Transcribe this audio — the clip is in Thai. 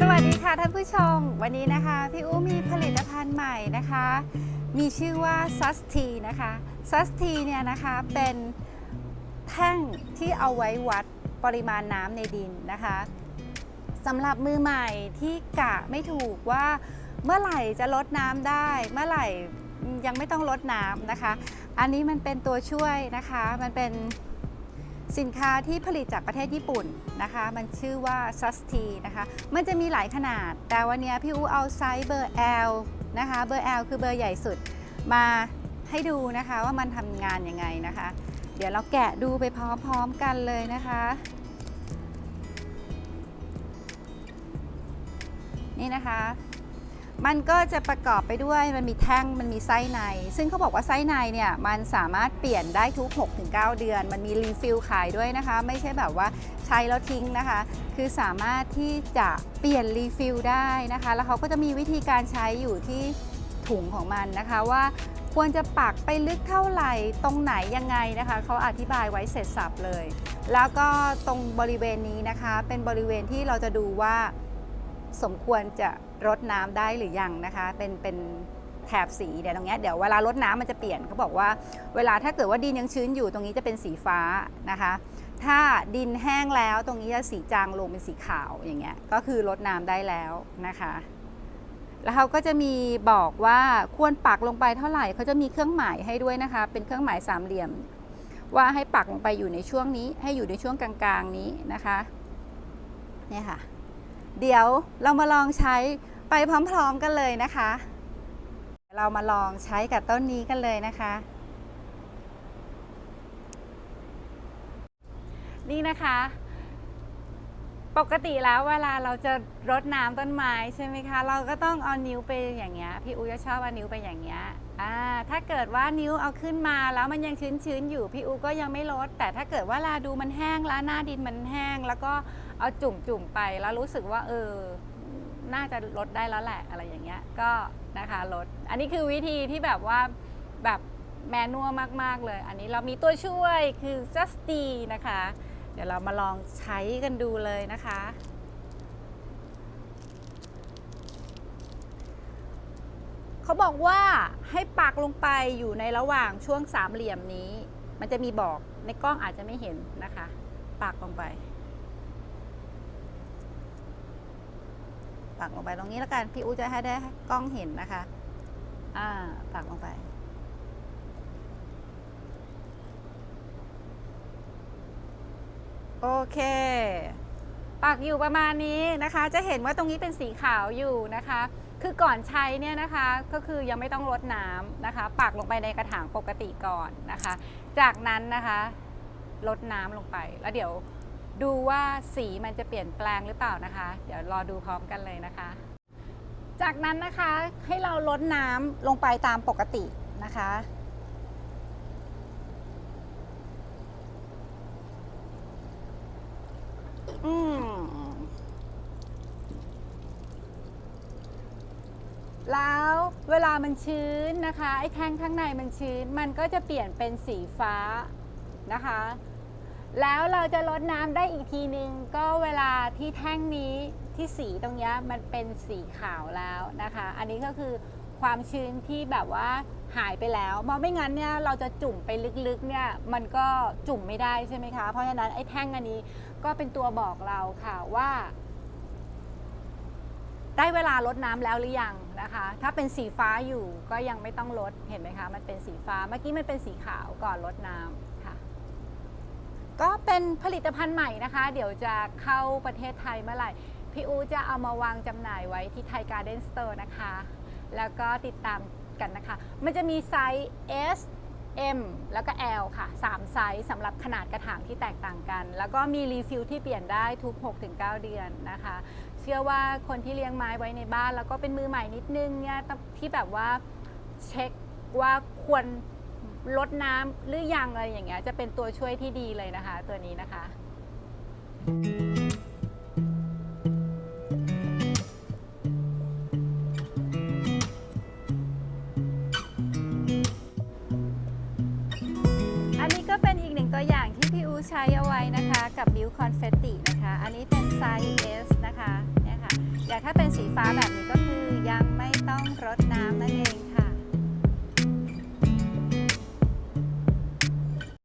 สวัสดีค่ะท่านผู้ชม วันนี้นะคะ พี่อู้มีผลิตภัณฑ์ใหม่นะคะ มีชื่อว่า s u s t นะคะ s u s t เนี่ยนะคะเป็นแท่งที่เอาไว้วัดปริมาณน้ำในดินนะคะสำหรับมือใหม่ที่กะไม่ถูกว่าเมื่อไหร่จะลดน้ำได้ เมื่อไหร่ยังไม่ต้องลดน้ำนะคะ อันนี้มันเป็นตัวช่วยนะคะ มันเป็น สินค้าที่ผลิตจากประเทศญี่ปุ่นนะคะ มันชื่อว่า s u s t นะคะ มันจะมีหลายขนาด แต่วันนี้พี่อูเอาไซส์เบอร์ L นะคะ เบอร์ L คือเบอร์ใหญ่สุด มาให้ดูนะคะว่ามันทำงานยังไงนะคะ เดี๋ยวเราแกะดูไปพร้อมๆกันเลยนะคะ นี่นะคะ มันก็จะประกอบไปด้วยมันมีแท่งมันมีไส้ใน ซึ่งเขาบอกว่าไส้ในเนี่ยมันสามารถเปลี่ยนได้ทุก 6-9 เดือน มันมีรีฟิลขายด้วยนะคะ ไม่ใช่แบบว่าใช้แล้วทิ้งนะคะ คือสามารถที่จะเปลี่ยนรีฟิลได้นะคะ แล้วเขาก็จะมีวิธีการใช้อยู่ที่ถุงของมันนะคะว่าควรจะปักไปลึกเท่าไหร่ตรงไหนยังไงนะคะเขาอธิบายไว้เสร็จสับเลย แล้วก็ตรงบริเวณนี้นะคะ เป็นบริเวณที่เราจะดูว่าสมควรจะ รดน้ำได้หรือยังนะคะ เป็นเป็นแถบสีเดี๋ยวตรงนี้เดี๋ยวเวลารดน้ำมันจะเปลี่ยนเขาบอกว่า เวลาถ้าเกิดว่าดินยังชื้นอยู่ตรงนี้จะเป็นสีฟ้านะคะ ถ้าดินแห้งแล้วตรงนี้จะสีจางลงเป็นสีขาวอย่างเงี้ยก็คือรดน้ำได้แล้วนะคะ แล้วเขาก็จะมีบอกว่าควรปักลงไปเท่าไหร่เขาจะมีเครื่องหมายให้ด้วยนะคะ เป็นเครื่องหมายสามเหลี่ยม ว่าให้ปักลงไปอยู่ในช่วงนี้ ให้อยู่ในช่วงกลางๆนี้นะคะเนี่ยค่ะ เดี๋ยวเรามาลองใช้ไปพร้อมๆกันเลยนะคะ เรามาลองใช้กับต้นนี้กันเลยนะคะ นี่นะคะ ปกติแล้วเวลาเราจะรดน้ำต้นไม้ใช่ไหมคะ เราก็ต้องเอานิ้วไปอย่างเงี้ย พี่อูจะชอบเอานิ้วไปอย่างเงี้ย ถ้าเกิดว่านิ้วเอาขึ้นมาแล้วมันยังชื้นๆอยู่พี่อูก็ยังไม่ลด แต่ถ้าเกิดว่าเวลาดูมันแห้งแล้วหน้าดินมันแห้ง แล้วก็เอาจุ่มๆไปแล้วรู้สึกว่าเออน่าจะลดได้แล้วแหละอะไรอย่างเงี้ยก็นะคะลด อันนี้คือวิธีที่แบบว่าแบบแมนนัวมาก ๆ เลย อันนี้เรามีตัวช่วยคือ Justy นะคะ เดี๋ยวเรามาลองใช้กันดูเลยนะคะ เขาบอกว่าให้ปักลงไปอยู่ในระหว่างช่วงสามเหลี่ยมนี้ มันจะมีบอกในกล้องอาจจะไม่เห็นนะคะ ปักลงไป ปักลงไปตรงนี้แล้วกัน พี่อูจะให้ได้กล้องเห็นนะคะ อ่า ปักลงไปโอเค ปักอยู่ประมาณนี้นะคะ จะเห็นว่าตรงนี้เป็นสีขาวอยู่นะคะ คือก่อนใช้เนี่ยนะคะก็คือยังไม่ต้องรดน้ำนะคะ ปักลงไปในกระถางปกติก่อนนะคะ จากนั้นนะคะลดน้ำลงไป แล้วเดี๋ยวดูว่าสีมันจะเปลี่ยนแปลงหรือเปล่านะคะ เดี๋ยวรอดูพร้อมกันเลยนะคะ จากนั้นนะคะให้เราลดน้ำลงไปตามปกตินะคะอืม แล้วเวลามันชื้นนะคะไอ้แท่งข้างในมันชื้น มันก็จะเปลี่ยนเป็นสีฟ้านะคะ แล้วเราจะลดน้ำได้อีกทีนึง ก็เวลาที่แท่งนี้ที่สีตรงนี้มันเป็นสีขาวแล้วนะคะ อันนี้ก็คือความชื้นที่แบบว่าหายไปแล้วเพราะไม่งั้นเนี่ยเราจะจุ่มไปลึกๆเนี่ยมันก็จุ่มไม่ได้ใช่ไหมคะ เพราะฉะนั้นไอ้แท่งอันนี้ก็เป็นตัวบอกเราค่ะว่า ได้เวลาลดน้ำแล้วหรือยังนะคะ ถ้าเป็นสีฟ้าอยู่ก็ยังไม่ต้องลดเห็นไหมคะ มันเป็นสีฟ้าเมื่อกี้มันเป็นสีขาวก่อนลดน้ำค่ะ ก็เป็นผลิตภัณฑ์ใหม่นะคะ เดี๋ยวจะเข้าประเทศไทยเมื่อไหร่ พี่อูจะเอามาวางจำหน่ายไว้ที่ไทยการ์เด้นสโตร์นะคะ แล้วก็ติดตามกันนะคะ มันจะมีไซส์ S M แล้วก็ L ค่ะ3ไซส์สำหรับขนาดกระถางที่แตกต่างกัน แล้วก็มีรีฟิลที่เปลี่ยนได้ทุก 6-9 เดือนนะคะ เชื่อว่าคนที่เลี้ยงไม้ไว้ในบ้าน แล้วก็เป็นมือใหม่นิดนึงเนี่ยที่แบบว่าเช็คว่าควรลดน้ำหรือยังอะไรอย่างเงี้ยจะเป็นตัวช่วยที่ดีเลยนะคะ ตัวนี้นะคะ อันนี้ก็เป็นอีกหนึ่งตัวอย่างที่พี่อูใช้เอาไว้นะคะ กับบิวคอนเฟตตินะคะ อันนี้เป็นไซส์ S นะคะคะ ถ้าเป็นสีฟ้าแบบนี้